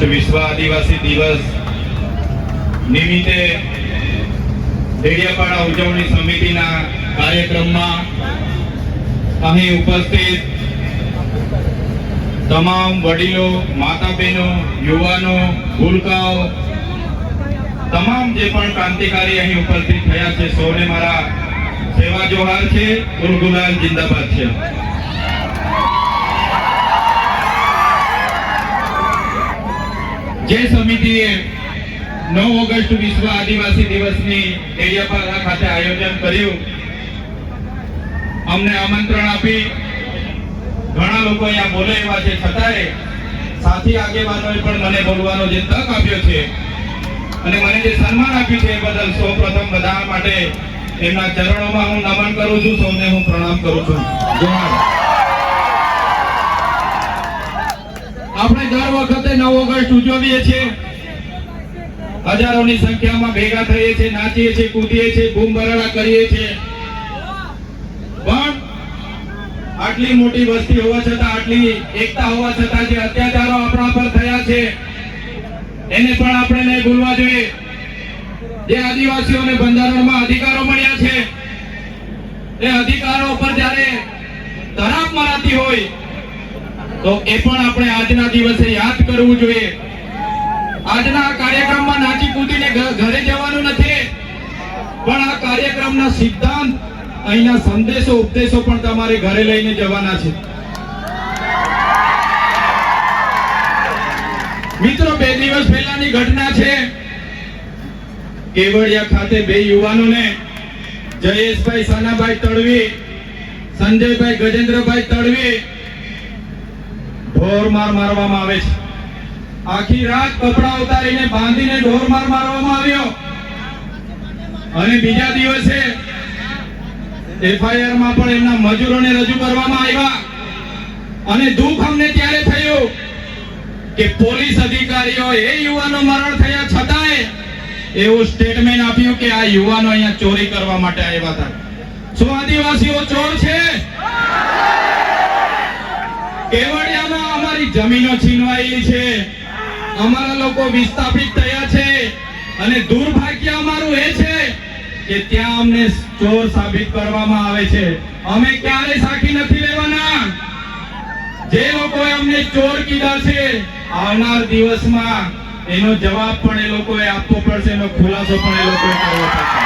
વિશ્વ આદિવાસી દિવસ નિમિત્તે ડેડિયાપાડા ઉજવણી સમિતિના કાર્યક્રમમાં અહીં ઉપસ્થિત તમામ વડીલો માતા બહેનો યુવાનો, ભૂલકાઓ, તમામ જે પણ ક્રાંતિકારી અહીં ઉપસ્થિત થયા છે, સૌને મારા સેવા જોહાર છે ગુલગુલાલ જિંદાબાદ છે. જે સમિતિએ નવ ઓગસ્ટ વિશ્વ આદિવાસી દિવસની ડેડિયાપાડા ખાતે આયોજન કર્યું. અમને આમંત્રણ આપી ઘણા લોકો અહીંયા બોલે એવા છે. છતાંય સાથી આગેવાનોએ પણ મને બોલવાનો જે તક આપ્યો છે અને મને જે સન્માન આપ્યું છે એ બદલ સૌપ્રથમ બધા માટે એમના ચરણોમાં હું નમન કરું છું. સૌને હું પ્રણામ કરું છું. જોહાર આપણે દર વખતે નવ ઓગસ્ટ ઉજવીએ છીએ. હજારોની સંખ્યામાં ભેગા થઈએ છીએ, નાચીએ છીએ, કૂદીએ છીએ બૂમ કરીએ છીએ. પણ આટલી મોટી વસ્તી હોવા છતાં, આટલી એકતા હોવા છતાં જે અત્યાચારો આપણા પર થયા છે, એને પણ આપણે નહીં ભૂલવા જોઈએ. જે આદિવાસીઓને બંધારણમાં અધિકારો મળ્યા છે, એ અધિકારો પર જ્યારે તરાપ મરાતી હોય તો એ પણ આપણે આજના દિવસે યાદ કરવું જોઈએ. આજના કાર્યક્રમમાં નાચી કૂદીને ઘરે જવાનું નથી. પણ આ કાર્યક્રમના સિદ્ધાંત અહીંના સંદેશો, ઉપદેશો પણ તમારે ઘરે લઈને જવાના છે. મિત્રો, બે દિવસ પહેલાની ઘટના છે. કેવડિયા ખાતે બે યુવાનોને જયેશભાઈ, સાનાભાઈ તડવી, સંજયભાઈ, ગજેન્દ્રભાઈ તડવી ઢોરમાર મારવામાં આવે છે. આખી રાત કપડા ઉતારીને બાંધીને ઢોરમાર મારવામાં આવ્યો. અને બીજા દિવસે એફઆઈઆરમાં પણ એમના મજૂરોને રજૂ કરવામાં આવ્યા. અને દુઃખ અમને ત્યારે થયું કે પોલીસ અધિકારીઓ એ યુવાનો મરણ થયા છતાંય એવું સ્ટેટમેન્ટ આપ્યું કે આ યુવાનો અહીંયા ચોરી કરવા માટે આવ્યા હતા. શું આદિવાસીઓ ચોર છે? કેવડિયામાં અમારી જમીનો છીનવાયેલી છે. અમારા લોકો વિસ્થાપિત થયા છે. અને દુર્ભાગ્ય અમારું એ છે કે ત્યાં અમને ચોર સાબિત કરવામાં આવે છે. અમે ક્યારે સાખી નથી લેવાના. જે લોકોએ અમને ચોર કીધા છે, આવનાર દિવસમાં એનો જવાબ પણ એ લોકોએ આપવો પડશે, એનો ખુલાસો પણ એ લોકોએ કરવો પડશે.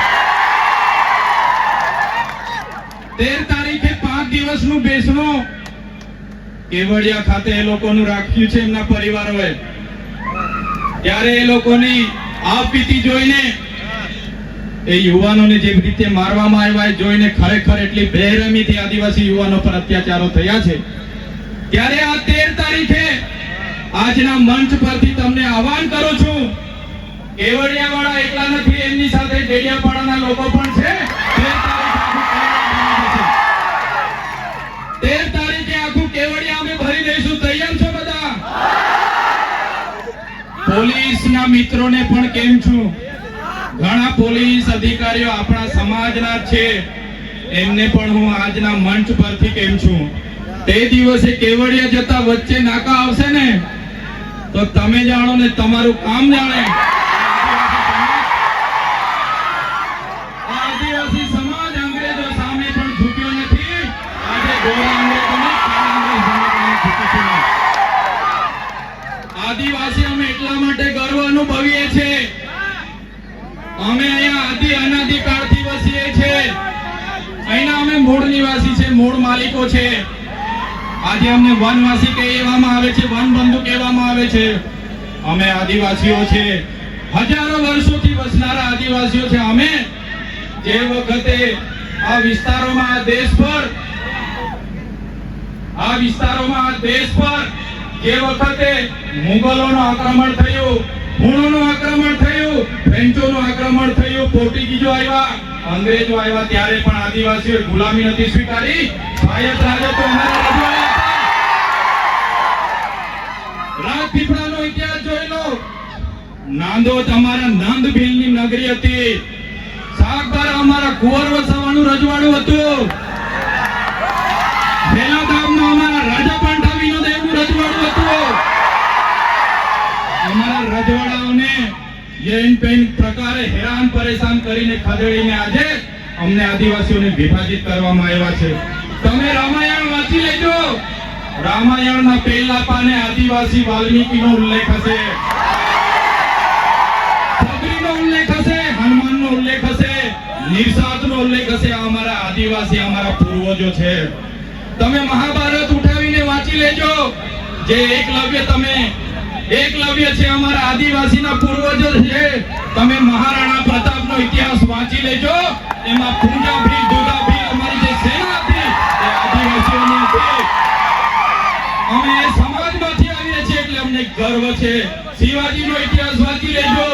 તેર તારીખે પાંચ દિવસનું બેસણું કેવડિયા ખાતે એ લોકોનું રાખ્યું છે એમના પરિવારોએ. ત્યારે એ લોકોની આપવીતી જોઈને એ યુવાનોને જે રીતે મારવામાં આવ્યા એ જોઈને ખરેખર એટલી બેરમીથી આદિવાસી યુવાનો પર અત્યાચારો થયા છે. ત્યારે આ તેર તારીખે આજના મંચ પરથી તમને આહવાન કરું છું કેવડિયા વાળા એકલા નથી, એમની સાથે ડેડિયાપાડાના લોકો પણ છે. પોલીસના મિત્રોને પણ કેમ છું? ઘણા પોલીસ અધિકારીઓ આપણા સમાજના છે. એમને પણ હું આજના મંચ પરથી કેમ છું? તે દિવસે કેવડિયા જતા વચ્ચે નાકા આવશે ને? તો તમે જાણો ને તમારું કામ જાણે. માલિકો છે. આજે અમને વનવાસી કહેવામાં આવે છે વનબંધુ કહેવામાં આવે છે. અમે આદિવાસીઓ છે. હજારો વર્ષોથી વસનારા આદિવાસીઓ છે. અમે જે વખતે આ વિસ્તારોમાં દેશ પર, આ વિસ્તારોમાં દેશ પર જે વખતે મુગલોનું આક્રમણ થયું હુણોનું આક્રમણ થયું, ફ્રેન્ચોનું આક્રમણ થયું, પોર્ટુગીઝો આવ્યા. અંગ્રેજો આવ્યા ત્યારે પણ આદિવાસીઓએ ગુલામી નથી સ્વીકારી. અમારા રજવાડા હતા. રાજપીપળાનો ઇતિહાસ નગરી હતી. સાગબારા અમારા કુંવર વસાવાનું રજવાડું હતું. ભેલાધામમાં અમારા રાજા પાંડાવીનો દેવનું રજવાડું હતું. અમારા રજવાડાઓને યેન પેન પ્રકારે હેરાન, પરેશાન કરીને ખદેડીને આજે અમને આદિવાસીઓને વિભાજિત કરવામાં આવ્યા છે. તમે રામાયણ વાંચી લેજો. રામાયણના પહેલા પાને આદિવાસી વાલ્મીકીનો ઉલ્લેખ હશે. સબરીનો ઉલ્લેખ હશે, હનુમાનનો ઉલ્લેખ હશે, નિર્સાદનો ઉલ્લેખ હશે. અમારા આદિવાસી અમારા પૂર્વજો છે. તમે મહાભારત ઉઠાવીને વાંચી લેજો. જે એકલવ્ય તમે એકલવ્ય છે અમારા આદિવાસીના પૂર્વજો છે. તમે મહારાણા પ્રતાપનો ઇતિહાસ વાંચી લેજો. એમાં પૂંજા ભીલ અમારી જે સેના હતી, એ આદિવાસીઓની હતી. અમે સમાજમાંથી આવીએ છીએ એટલે અમને ગર્વ છે. શિવાજીનો ઇતિહાસ વાંચી લેજો.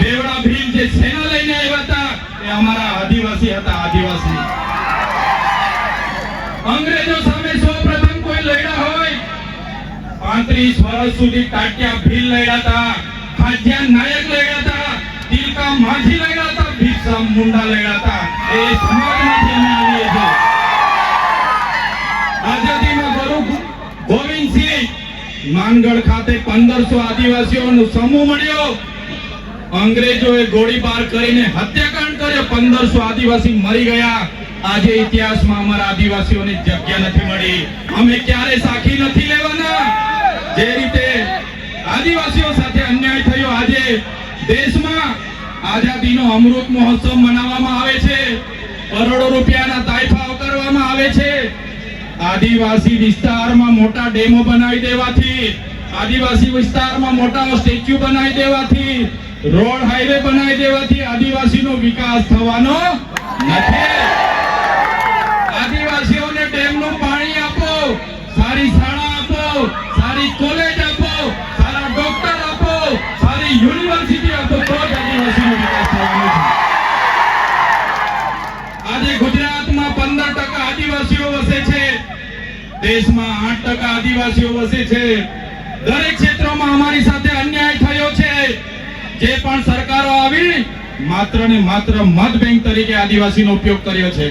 બેવડા ભીમ જે સેના લઈને આવ્યા હતા, એ અમારા આદિવાસી હતા, આદિવાસી. અંગ્રેજો પાંત્રીસ વર્ષ સુધી ટાટિયા ભીલ લડ્યા હતા ખાદ્યાન નાયક લડ્યા હતા તિલકા માઝી લડ્યા હતા ભીક્ષા મુંડા લડ્યા હતા. એ સમાજમાંથી અમે આવીએ છીએ. આઝાદીના ગુરુ ગોવિંદસિંહ માનગઢ ખાતે પંદરસો આદિવાસીઓનો સમૂહ મળ્યો. અંગ્રેજોએ ગોળીબાર કરીને હત્યાકાંડ કર્યો. પંદરસો આદિવાસી મરી ગયા. આજે ઇતિહાસમાં અમારા આદિવાસીઓની જગ્યા નથી મળી. અમે ક્યારે સાખી નથી લેવાના? જે રીતે આદિવાસીઓ સાથે અન્યાય થયો, આજે દેશમાં આઝાદીનો અમૃત મહોત્સવ મનાવવામાં આવે છે. કરોડો રૂપિયાના તાઇફાઓ કરવામાં આવે છે. આદિવાસી વિસ્તારમાં મોટા ડેમો બનાવી દેવાથી, આદિવાસી વિસ્તારમાં મોટા સ્ટેચ્યુ બનાવી દેવાથી, રોડ હાઈવે બનાવી દેવાથી આદિવાસીનો વિકાસ થવાનો નથી. આદિવાસીઓને ડેમનું સારી યુનિવર્સિટી આપો તો જ આદિવાસીનો વિકાસ થવાનો આજે ગુજરાતમાં પંદર ટકા આદિવાસીઓ વસે છે. દેશમાં આઠ ટકા આદિવાસીઓ વસે છે. દરેક ક્ષેત્રોમાં અમારી સાથે અન્યાય થયો છે. જે પણ સરકારો આવી માત્ર ને માત્ર મત બેંક તરીકે આદિવાસીનો ઉપયોગ કર્યો છે.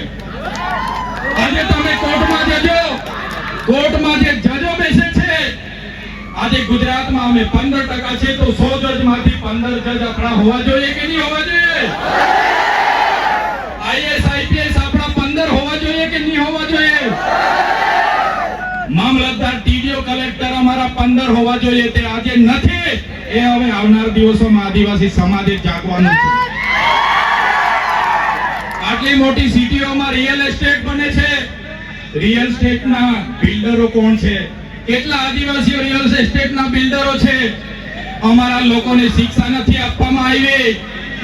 આજે તમે કોર્ટમાં જજો. કોર્ટમાં જે જજો આજે ગુજરાતમાં અમે પંદર ટકા છે તો સો જજમાંથી પંદર જજ આપણા હોવા જોઈએ કે નહીં હોવા જોઈએ? આઈએસ, આઈપીએસ આપણા પંદર હોવા જોઈએ કે નહીં હોવા જોઈએ? મામલતદાર, ટીડીઓ, કલેક્ટર અમારા પંદર હોવા જોઈએ તે આજે નથી. એ હવે આવનાર દિવસોમાં આદિવાસી સમાજે જાગવાનું છે. આટલી મોટી સિટીઓમાં રિયલ એસ્ટેટ બને છે. રિયલ એસ્ટેટના બિલ્ડરો કોણ છે? કેટલા આદિવાસીઓ રિયલ એસ્ટેટના બિલ્ડરો છે? અમારા લોકોને શિક્ષા નથી આપવામાં આવી.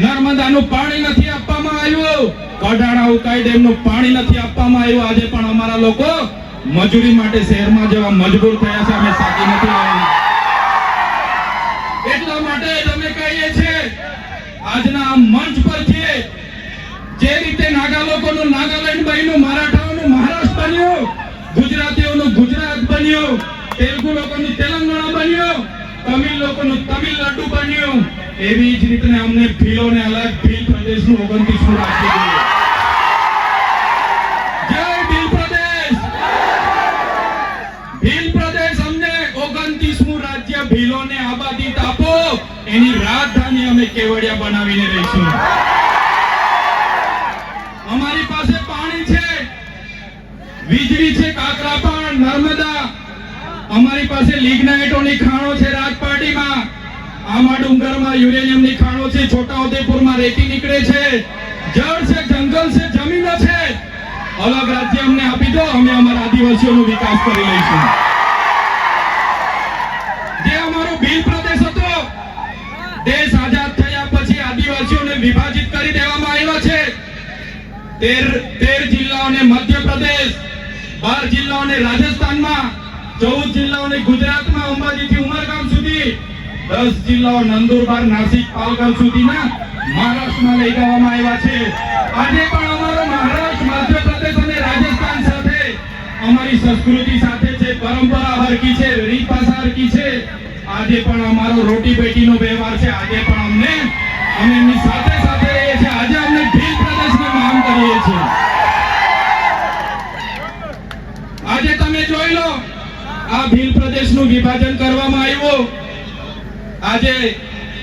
નર્મદાનું પાણી નથી આપવામાં આવ્યું. કડાણા ઉકાઈ ડેમનું પાણી નથી આપવામાં આવ્યું. આજે પણ અમારા લોકો મજૂરી માટે શહેરમાં જવા મજબૂર થયા છે. અમે સાચી નથી લેવાની એટલા માટે અમે કહીએ છીએ, આજના આ મંચ પરથી જે રીતે નાગા લોકોનું નાગાલેન્ડ બન્યું, મરાઠાઓનું મહારાષ્ટ્ર બન્યું તેલુગુ લોકોનું તેલંગાણા બન્યું. તમિલ લોકોનું તમિલનાડુ બન્યું. એવી જ રીતે અમને ભીલોને અલગ ભીલ પ્રદેશ. ભીલ પ્રદેશ અમને ઓગણત્રીસમું એની રાજધાની અમે કેવડિયા બનાવીને રહીશું. અમારી પાસે પાણી છે. વીજળી છે કાકરાપાણ નર્મદા અમારી પાસે લિગ્નાઇટોની ખાણો છે રાજપાટીમાં આમાં ડુંગરમાં યુરેનિયમની ખાણો છે, છોટાઉદેપુરમાં રેતી નીકળે છે. જળ છે, જંગલ છે, જમીનો છે. અલગ રાજ્ય અમને આપી દો, અમે અમારા આદિવાસીઓનો વિકાસ કરી લઈશું. જે અમારો ભીલ પ્રદેશ હતો, દેશ આઝાદ થયા પછી આદિવાસીઓને વિભાજિત કરી દેવામાં આવ્યો છે. તેર તેર જિલ્લાઓને મધ્યપ્રદેશ, બાર જિલ્લાઓને રાજસ્થાનમાં ચૌદ જિલ્લાઓને ગુજરાતમાં અંબાજીથી ઉમરગામ સુધી, દસ જિલ્લાઓ નંદુરબાર, નાસિક પાલઘર સુધીના મહારાષ્ટ્રમાં લઈ જવામાં આવ્યા છે. આજે પણ અમારો મહારાષ્ટ્ર, મધ્યપ્રદેશ અને રાજસ્થાન સાથે અમારી સંસ્કૃતિ સાથે છે, પરંપરા હરકી છે, રીત ભાષા હરકી છે. આજે પણ અમારો રોટી બેટીનો વ્યવહાર છે. આજે પણ અમને, અમે એમની સાથે સાથે રહીએ છીએ. આજે અમને ભીલ પ્રદેશની માંગ કરીએ છીએ આજે તમે જોઈ લો આ ભીલ પ્રદેશનું વિભાજન કરવામાં આવ્યું. આજે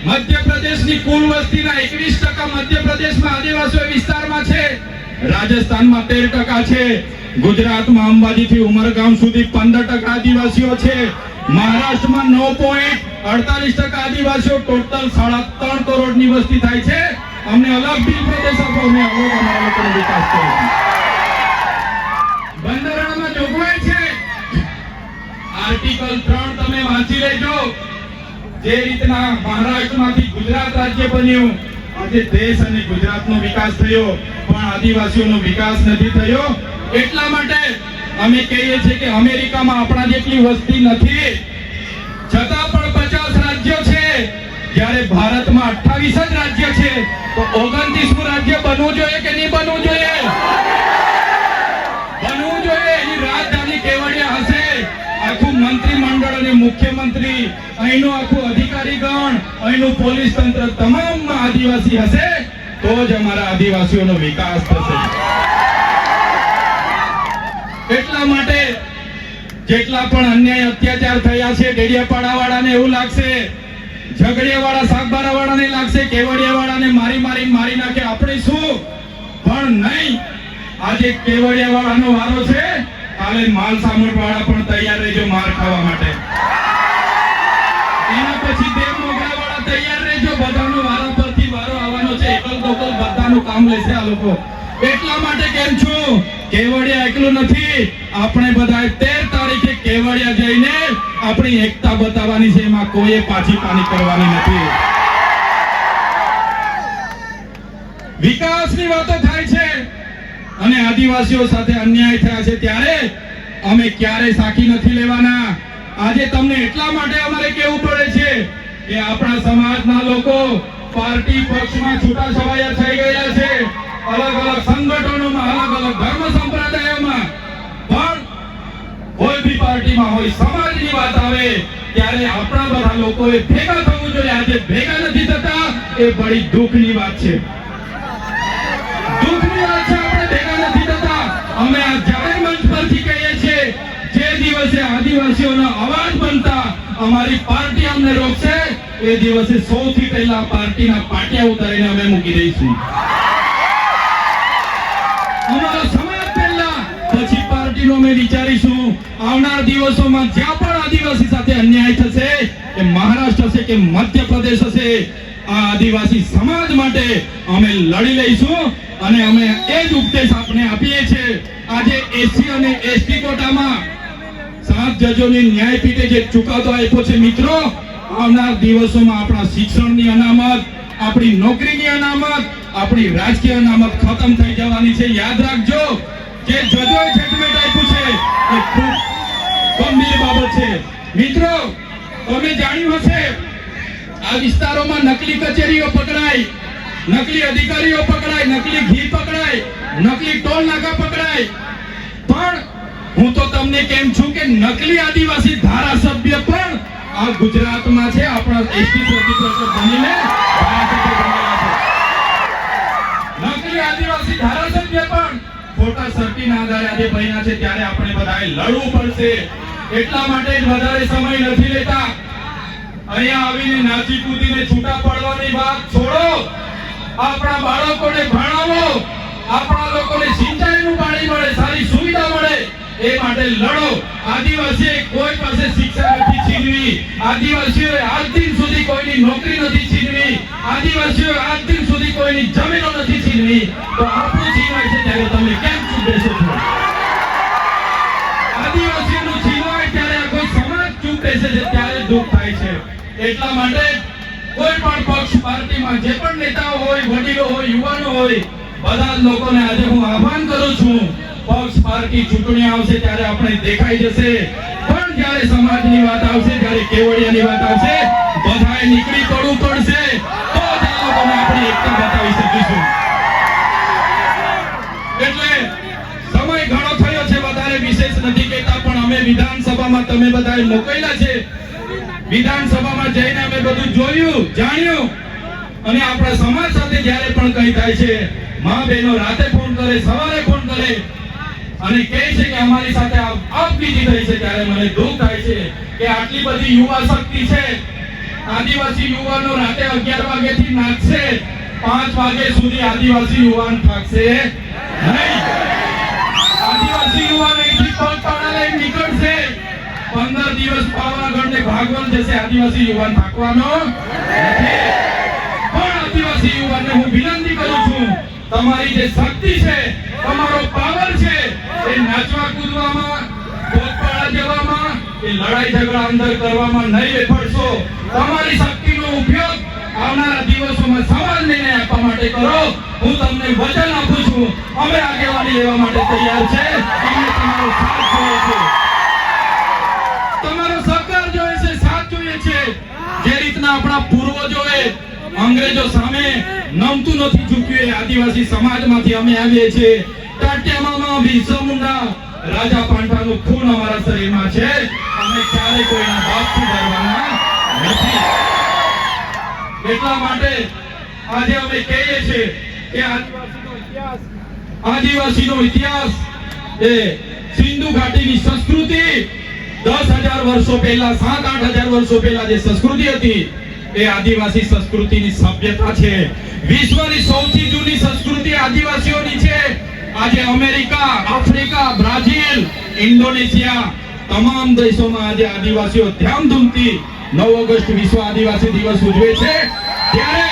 મધ્યપ્રદેશની કુલ વસ્તીના એકવીસ ટકા મધ્યપ્રદેશમાં આદિવાસીઓ વિસ્તારમાં છે. રાજસ્થાનમાં તેર ટકા છે. ગુજરાતમાં અંબાજીથી ઉમરગામ સુધી પંદર ટકા આદિવાસીઓ છે. મહારાષ્ટ્રમાં નવ પોઈન્ટ અડતાલીસ ટકા આદિવાસીઓ ટોટલ સાડા ત્રણ કરોડની વસ્તી થાય છે. અમને અલગ બિલ પ્રદેશ આપો. અમે અમારા વિકાસ છે આર્ટિકલ ત્રણ તમે વાંચી લેજો. જે રીતના મહારાષ્ટ્રમાંથી ગુજરાત રાજ્ય બન્યું, આજે દેશ અને ગુજરાતનો વિકાસ થયો, પણ આદિવાસીઓનો વિકાસ નથી થયો. એટલા માટે અમે કહીએ છીએ કે અમેરિકામાં આપણા જેટલી વસ્તી નથી, છતાં પણ પચાસ રાજ્યો છે. જ્યારે ભારતમાં અઠ્ઠાવીસ જ રાજ્ય છે, તો ઓગણત્રીસમું રાજ્ય બનવું જોઈએ કે નહીં બનવું જોઈએ? મુખ્યમંત્રી, અહીંનું આખું અધિકારીગણ, અહીંનું પોલીસ તંત્ર તમામમાં આદિવાસી હશે, તો જ અમારા આદિવાસીઓનો વિકાસ થશે. એટલા માટે જેટલા પણ અન્યાય અત્યાચાર થયા છે ડેડિયાપાડા વાળાને એવું લાગશે ઝઘડિયા વાળા સાગબારા વાળાને લાગશે કેવડિયા વાળાને મારી મારી મારી નાખે આપણે શું? પણ નહીં. આજે કેવડિયા વાળાનો વારો છે કાલે માલ સામર વાળા પણ તૈયાર રહેજો માર ખાવા માટે. એના પછી દેવ મોગરા વાળા તૈયાર રહેજો, બધાનો વારા પરથી વારો આવવાનો છે. એકલ દોકલ બધાનું કામ લેશે આ લોકો. એટલા માટે કેમ છું? કેવડિયા એકલું નથી. આપણે બધા તેર તારીખે કેવડિયા જઈને આપણી એકતા બતાવવાની છે. એમાં કોઈએ પાછી પાની કરવાની નથી. વિકાસની વાતો થાય છે. અને આદિવાસીઓ સાથે અન્યાય થયા છે ત્યારે અમે ક્યારે સાખી નથી લેવાના. આજે તમને એટલા માટે અમારે કેવું પડે છે કે આપણા સમાજના લોકો પાર્ટી પક્ષમાં છૂટા થઈ ગયા છે. અલગ અલગ સંગઠનોમાં, અલગ અલગ ધર્મ સંપ્રદાયોમાં. પણ કોઈ બી પાર્ટીમાં હોય, સમાજની વાત આવે, ત્યારે આપણા બધા લોકોએ ભેગા થવું જોઈએ. આજે ભેગા નથી થતા, એ બડી દુઃખની વાત છે. આદિવાસીઓનો અવાજ બનતા અમારી પાર્ટી અમને રોકશે. એ દિવસે સૌથી પહેલા પાર્ટીના પાટિયા ઉતારીને અમે મૂકી દઈશું. અમારો સમાજ પહેલા પછી પાર્ટીનો અમે વિચારીશું. આવનાર દિવસોમાં જ્યાં પણ આદિવાસી સાથે અન્યાય થશે, કે મહારાષ્ટ્ર હશે, કે મધ્યપ્રદેશ હશે, આ આદિવાસી સમાજ માટે અમે લડી લઈશું અને અમે એ જ ઉપદેશ આપણે આપીએ છીએ. આજે એસી અને એસટી કોટામાં સાત જજોની ન્યાયપીઠે જે ચુકાદો આપ્યો છે, મિત્રો, આવનાર દિવસોમાં આપણા શિક્ષણની અનામત, આપણી નોકરીની અનામત, આપણી રાજકીય અનામત ખતમ થઈ જવાની છે. યાદ રાખજો, જે જજોએ જજમેન્ટ આપ્યું છે, એ ખૂબ ગંભીર બાબત છે. મિત્રો, તમે જાણ્યું હશે, આ વિસ્તારોમાં નકલી કચેરીઓ પકડાય, નકલી અધિકારીઓ પકડાય, નકલી ઘી પકડાય, નકલી ટોલ નાકા પકડાય. પણ હું તો તમને કેમ છું કે નકલી આદિવાસી ધારાસભ્ય પણ આ ગુજરાતમાં છે, આપણા એસટી પ્રતિપક્ષ બનીને આદિવાસી ધારાસભ્ય પણ આધારે બન્યા છે, ત્યારે આપણે બધાએ લડવું પડશે. એટલા માટે વધારે સમય નથી લેતા. અહીંયા આવીને નાચી કૂદીને છૂટા પડવાની વાત છોડો. આપણા બાળકોને ભણાવો. આપણા લોકોને સિંચાઈનું પાણી મળે, સારી સુવિધા મળે. એ માટે લડો. આદિવાસીએ કોઈ પાસે શિક્ષા નથી છીનવી. આદિવાસીઓએ આજ દિન સુધી કોઈની નોકરી નથી છીનવી. આદિવાસીઓએ આજ દિન સુધી કોઈની જમીનો નથી છીનવી. તો આપણું છીનવાય છે ત્યારે તમે કેમ ચૂપ છો? આદિવાસીઓનું છીનવાય ત્યારે કોઈ સમાજ ચૂપ છે ત્યારે દુઃખ થાય છે. એટલા માટે કોઈ પણ પક્ષ પાર્ટીમાં જે પણ નેતાઓ હોય, વડીલો હોય, યુવાનો હોય, બધા લોકોને આજે હું આહવાન કરું છું પક્ષ પાર્ટી ચૂંટણી આવશે ત્યારે આપણે દેખાઈ જશે. પણ જ્યારે સમાજની વાત આવશે, જ્યારે કેવડિયાની વાત આવશે, બધાએ નીકળી પડવું પડશે. તો જ આ લોકોને એકતા બતાવી શકીશું. એટલે સમય ઘણો થયો છે, વધારે વિશેષ નથી કહેતા, પણ અમે વિધાનસભામાં તમે બધાએ મોકલ્યા છે. વિધાનસભામાં જઈને અમે બધું જોયું, જાણ્યું. અને આપણા સમાજ સાથે જ્યારે પણ કંઈ થાય છે, મા બહેનો રાતે ફોન કરે, સવારે ફોન કરે અને કહે છે કે અમારી સાથે આપ આપવીતી થઈ છે ત્યારે મને દુઃખ થાય છે કે આટલી બધી યુવા શક્તિ છે. આદિવાસી યુવાનો રાતે અગિયાર વાગ્યાથી નાચશે. પાંચ વાગે સુધી આદિવાસી યુવાન થાકશે નહીં. આદિવાસી યુવાન અહીંથી પગપાળા નીકળશે. પંદર દિવસ પાવાગઢ ને ભાગવન જશે આદિવાસી યુવાન થાકવાનો પણ આદિવાસી યુવાનને હું વિનંતી કરું છું, તમારી જે શક્તિ છે, તમારો પાવર છે એ નાચવા કૂદવામાં પગપાળા જવામાં એ લડાઈ ઝઘડા અંદર કરવામાં નહીં વેફડશો તમારી શક્તિનો ઉપયોગ આવનારા દિવસોમાં સમાજને ન્યાય આપવા માટે કરો. હું તમને વચન આપું છું. અમે આગેવાની લેવા માટે તૈયાર છે. અમને તમારો સાથ જોઈએ છે. તમારો સહકાર જોઈએ છે, સાથ જોઈએ છે. જે રીતના આપણા પૂર્વજોએ અંગ્રેજો સામે નમતું નથી ઝૂક્યું એ આદિવાસી સમાજમાંથી અમે આવીએ છીએ. બિરસા મુંડા રાજા પાંડાનું ખૂન અમારા શરીરમાં છે. અમે ક્યારે કોઈના બાપથી ડરવાના નથી. એટલા માટે આજે અમે કહીએ છીએ કે આદિવાસીનો ઇતિહાસ એ સિંધુ ઘાટીની સંસ્કૃતિ દસ હજાર વર્ષો પહેલા, સાત, આઠ હજાર વર્ષો પહેલા જે સંસ્કૃતિ હતી, એ આદિવાસી સંસ્કૃતિની સભ્યતા છે. વિશ્વની સૌથી જૂની સંસ્કૃતિ આદિવાસીઓની છે. આજે અમેરિકા, આફ્રિકા, બ્રાઝિલ, ઇન્ડોનેશિયા તમામ દેશોમાં આજે આદિવાસીઓ ધામધૂમથી નવ ઓગસ્ટ વિશ્વ આદિવાસી દિવસ ઉજવે છે. ત્યારે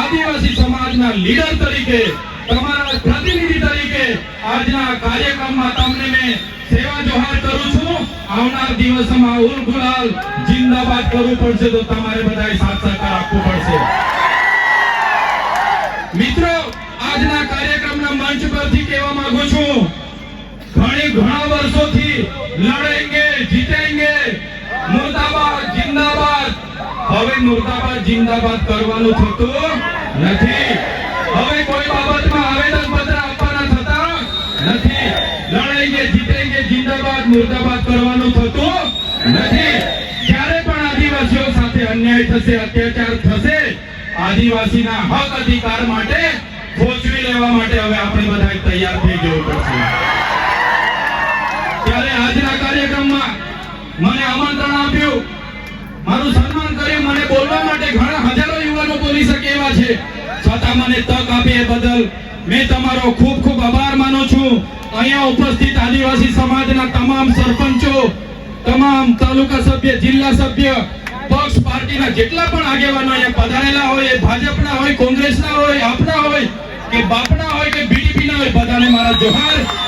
આદિવાસી સમાજના લીડર તરીકે, તમારા પ્રતિનિધિ તરીકે આજના કાર્યક્રમમાં તમને મેં સેવા જોહાર કરું છું. આવનાર દિવસમાં ઉલ જિંદાબાદ કરવું પડશે તો તમારે બધાએ સાથ સહકાર આપવો પડશે. મિત્રો, આજના મંચ પરથી કહેવા માંગુ છું, ઘણી ઘણા વર્ષોથી લડેંગે, જીતેંગે, મુર્દાબાદ, જિંદાબાદ. હવે મુર્દાબાદ, જિંદાબાદ કરવાનું થતું નથી. હવે કોઈ બાબતમાં આવેદન પત્ર આપવાના થતા નથી. લડેંગે, જીતેંગે, જિંદાબાદ, મુર્દાબાદ કરવાનું થતું નથી. જ્યારે પણ આદિવાસીઓ સાથે અન્યાય થશે, અત્યાચાર થશે, આદિવાસીના હક અધિકાર માટે લેવા માટે હવે આપણે બધા તૈયાર થઈ જવું પડશે. ત્યારે આજના કાર્યક્રમમાં મને આમંત્રણ આપ્યું. મારું સન્માન કરી, મને બોલવા માટે ઘણા હજારો યુવાનો બોલી શકે એવા છે. છતાં મને તક આપી એ બદલ મેં તમારો ખૂબ ખૂબ આભાર માનું છું. અહીંયા ઉપસ્થિત આદિવાસી સમાજના તમામ સરપંચો, તમામ તાલુકા સભ્ય, જિલ્લા સભ્ય, પક્ષ પાર્ટીના જેટલા પણ આગેવાનો અહીંયા પધારેલા હોય, ભાજપના હોય, કોંગ્રેસના હોય, આપના હોય કે બાપના હોય કે બીડીપીના હોય બધાને મારા જોહાર.